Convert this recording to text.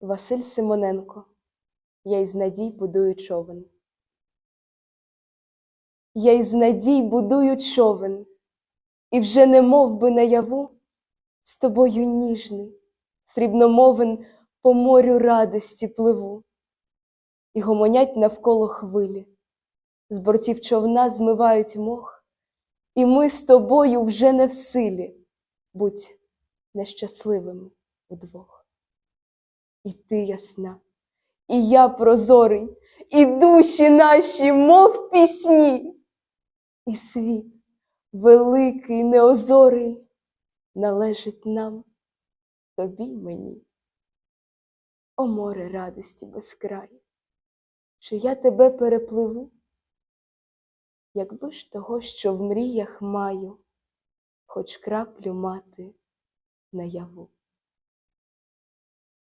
Василь Симоненко. Я із надій будую човен. Я із надій будую човен, і вже не мов би наяву, з тобою ніжний, срібномовен по морю радості пливу, і гомонять навколо хвилі, з бортів човна змивають мох, і ми з тобою вже не в силі, будь нещасливими удвох. І ти ясна, і я прозорий, і душі наші, мов пісні, і світ великий, неозорий, належить нам, тобі й мені. О море радості безкрай, чи я тебе перепливу, якби ж того, що в мріях маю, хоч краплю мати наяву.